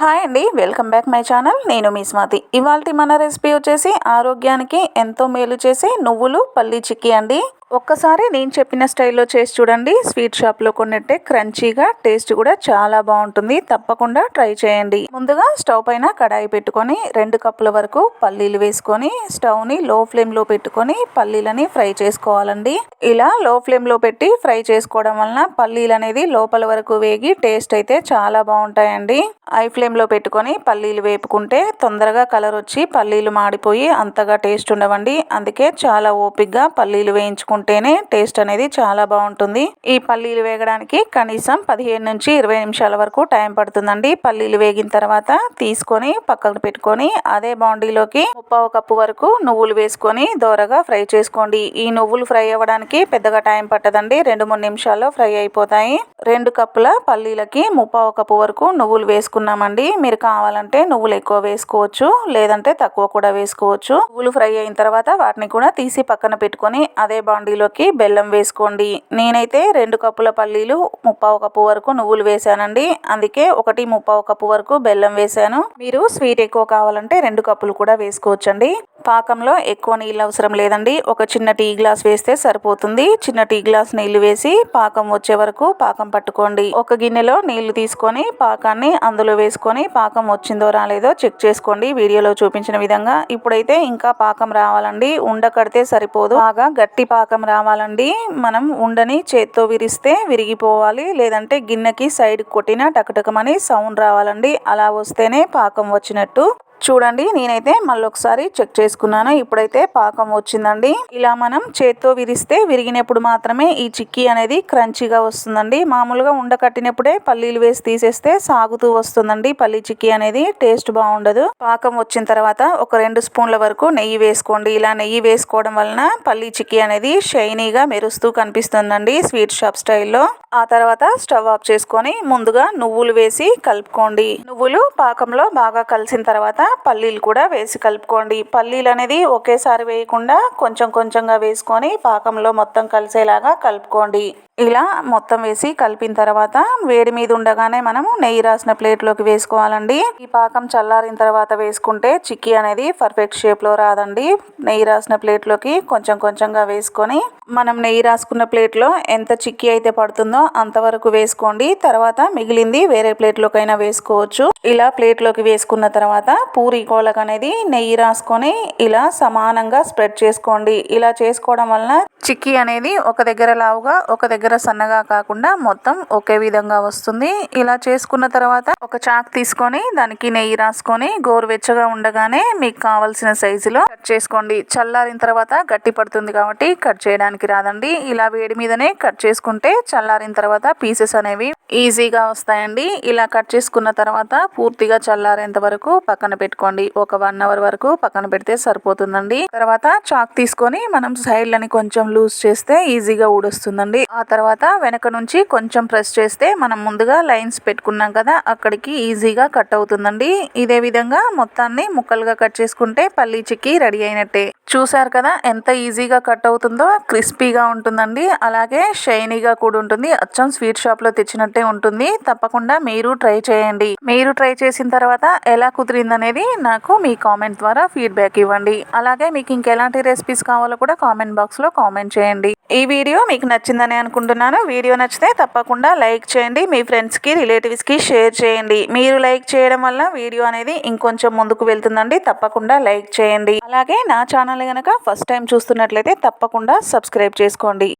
Hi అండి welcome back my channel. నేను మీ స్వాతి. ఇవాళ మన రెసిపీ వచ్చేసి ఆరోగ్యానికి ఎంతో మేలు చేసే నువ్వులు పల్లీ చిక్కీ అండి. ఒక్కసారి నేను చెప్పిన స్టైల్లో చేసి చూడండి. స్వీట్ షాప్లో కొన్నట్టే క్రంచీగా టేస్ట్ కూడా చాలా బాగుంటుంది. తప్పకుండా ట్రై చేయండి. ముందుగా స్టవ్ పైన కడాయి పెట్టుకొని రెండు కప్పుల వరకు పల్లీలు వేసుకొని స్టవ్ని లో ఫ్లేమ్లో పెట్టుకొని పల్లీలని ఫ్రై చేసుకోవాలండి. ఇలా లో ఫ్లేమ్లో పెట్టి ఫ్రై చేసుకోవడం వలన పల్లీలు అనేది లోపల వరకు వేగి టేస్ట్ అయితే చాలా బాగుంటాయండి. ఐ ఫ్లేమ్ ఫ్లేమ్లో పెట్టుకొని పల్లీలు వేపుకుంటే తొందరగా కలర్ వచ్చి పల్లీలు మాడిపోయి అంతగా టేస్ట్ ఉండవండి. అందుకే చాలా ఓపిక్గా పల్లీలు వేయించుకుంటేనే టేస్ట్ అనేది చాలా బాగుంటుంది. ఈ పల్లీలు వేగడానికి కనీసం పదిహేను నుంచి ఇరవై నిమిషాల వరకు టైం పడుతుందండి. పల్లీలు వేగిన తర్వాత తీసుకొని పక్కన పెట్టుకొని అదే బాండీలోకి ముప్పావు కప్పు వరకు నువ్వులు వేసుకొని దోరగా ఫ్రై చేసుకోండి. ఈ నువ్వులు ఫ్రై అవ్వడానికి పెద్దగా టైం పట్టదండి. రెండు మూడు నిమిషాల్లో ఫ్రై అయిపోతాయి. రెండు కప్పుల పల్లీలకి ముప్పావు కప్పు వరకు నువ్వులు వేసుకున్నామండి. మీరు కావాలంటే నువ్వులు ఎక్కువ వేసుకోవచ్చు లేదంటే తక్కువ కూడా వేసుకోవచ్చు. నువ్వులు ఫ్రై అయిన తర్వాత వాటిని కూడా తీసి పక్కన పెట్టుకొని అదే బాండీలోకి బెల్లం వేసుకోండి. నేనైతే రెండు కప్పుల పల్లీలు ముప్పావు కప్పు వరకు నువ్వులు వేసానండి. అందుకే ఒకటి ముప్పావు కప్పు వరకు బెల్లం వేసాను. మీరు స్వీట్ ఎక్కువ కావాలంటే రెండు కప్పులు కూడా వేసుకోవచ్చండి. పాకంలో ఎక్కువ నీళ్ళు అవసరం లేదండి. ఒక చిన్న టీ గ్లాస్ వేస్తే సరిపోతుంది. చిన్న టీ గ్లాస్ నీళ్ళు వేసి పాకం వచ్చే వరకు పాకం పట్టుకోండి. ఒక గిన్నెలో నీళ్ళు తీసుకొని పాకాన్ని అందులో వేసుకొని పాకం వచ్చిందో రాలేదో చెక్ చేసుకోండి. వీడియోలో చూపించిన విధంగా ఇప్పుడైతే ఇంకా పాకం రావాలండి. ఉండ కడితే సరిపోదు. బాగా గట్టి పాకం రావాలండి. మనం ఉండని చేత్తో విరిస్తే విరిగిపోవాలి. లేదంటే గిన్నెకి సైడ్ కొట్టిన టకటకమని సౌండ్ రావాలండి. అలా వస్తేనే పాకం వచ్చినట్టు. చూడండి నేనైతే మళ్ళీ ఒకసారి చెక్ చేసుకున్నాను. ఇప్పుడైతే పాకం వచ్చిందండి. ఇలా మనం చేత్తో విరిస్తే విరిగినప్పుడు మాత్రమే ఈ చిక్కీ అనేది క్రంచీగా వస్తుందండి. మామూలుగా ఉండకట్టినప్పుడే పల్లీలు వేసి తీసేస్తే సాగుతూ వస్తుందండి. పల్లీ చిక్కీ అనేది టేస్ట్ బాగుండదు. పాకం వచ్చిన తర్వాత ఒక రెండు స్పూన్ల వరకు నెయ్యి వేసుకోండి. ఇలా నెయ్యి వేసుకోవడం వలన పల్లీ చిక్కీ అనేది షైనీగా మెరుస్తూ కనిపిస్తుందండి స్వీట్ షాప్ స్టైల్లో. ఆ తర్వాత స్టవ్ ఆఫ్ చేసుకొని ముందుగా నువ్వులు వేసి కలుపుకోండి. నువ్వులు పాకంలో బాగా కలిసిన తర్వాత పల్లీలు కూడా వేసి కలుపుకోండి. పల్లీలు అనేది ఒకేసారి వేయకుండా కొంచెం కొంచెంగా వేసుకొని పాకంలో మొత్తం కలిసేలాగా కలుపుకోండి. ఇలా మొత్తం వేసి కలిపిన తర్వాత వేడి మీద ఉండగానే మనము నెయ్యి రాసిన ప్లేట్లోకి వేసుకోవాలండి. ఈ పాకం చల్లారిన తర్వాత వేసుకుంటే చిక్కీ అనేది పర్ఫెక్ట్ షేప్లో రాదండి. నెయ్యి రాసిన ప్లేట్లోకి కొంచెం కొంచెంగా వేసుకొని మనం నెయ్యి రాసుకున్న ప్లేట్లో ఎంత చిక్కీ అయితే పడుతుందో అంతవరకు వేసుకోండి. తర్వాత మిగిలింది వేరే ప్లేట్లోకైనా వేసుకోవచ్చు. ఇలా ప్లేట్లోకి వేసుకున్న తర్వాత పూరి కోలకు అనేది నెయ్యి రాసుకొని ఇలా సమానంగా స్ప్రెడ్ చేసుకోండి. ఇలా చేసుకోవడం వలన చిక్కీ అనేది ఒక దగ్గర లావుగా ఒక దగ్గర సన్నగా కాకుండా మొత్తం ఒకే విధంగా వస్తుంది. ఇలా చేసుకున్న తర్వాత ఒక చాక్ తీసుకొని దానికి నెయ్యి రాసుకొని గోరువెచ్చగా ఉండగానే మీకు కావలసిన సైజులో కట్ చేసుకోండి. చల్లారిన తర్వాత గట్టి పడుతుంది కాబట్టి కట్ చేయడానికి రాదండి. ఇలా వేడి మీదనే కట్ చేసుకుంటే చల్లారిన తర్వాత పీసెస్ అనేవి ఈజీగా వస్తాయండి. ఇలా కట్ చేసుకున్న తర్వాత పూర్తిగా చల్లారేంత వరకు పక్కన పెట్టుకోండి. ఒక వన్ అవర్ వరకు పక్కన పెడితే సరిపోతుందండి. తర్వాత చాక్ తీసుకొని మనం సైడ్లని కొంచెం లూజ్ చేస్తే ఈజీగా ఊడొస్తుందండి. ఆ తర్వాత వెనక నుంచి కొంచెం ప్రెస్ చేస్తే మనం ముందుగా లైన్స్ పెట్టుకున్నాం కదా అక్కడికి ఈజీగా కట్ అవుతుందండి. ఇదే విధంగా మొత్తాన్ని ముక్కలుగా కట్ చేసుకుంటే పల్లీ చిక్కి రెడీ అయినట్టే. చూసారు కదా ఎంత ఈజీగా కట్ అవుతుందో క్రిస్పీగా ఉంటుందండి. అలాగే షైనీగా కూడా ఉంటుంది. అచ్చం స్వీట్ షాప్లో తెచ్చినట్టే ఉంటుంది. తప్పకుండా మీరు ట్రై చేయండి. మీరు ట్రై చేసిన తర్వాత ఎలా కుదిరిందనేది నాకు మీ కామెంట్ ద్వారా ఫీడ్బ్యాక్ ఇవ్వండి. అలాగే మీకు ఇంకెలాంటి రెసిపీస్ కావాలో కూడా కామెంట్ బాక్స్లో కామెంట్ చేయండి. ఈ వీడియో మీకు నచ్చిందని అనుకుంటున్నాను. వీడియో నచ్చితే తప్పకుండా లైక్ చేయండి. మీ ఫ్రెండ్స్కి రిలేటివ్స్కి షేర్ చేయండి. మీరు లైక్ చేయడం వల్ల వీడియో అనేది ఇంకొంచెం ముందుకు వెళ్తుందండి. తప్పకుండా లైక్ చేయండి. అలాగే నా ఛానల్ ఛానల్ కనుక ఫస్ట్ టైం చూస్తున్నట్లయితే తప్పకుండా సబ్స్క్రైబ్ చేసుకోండి.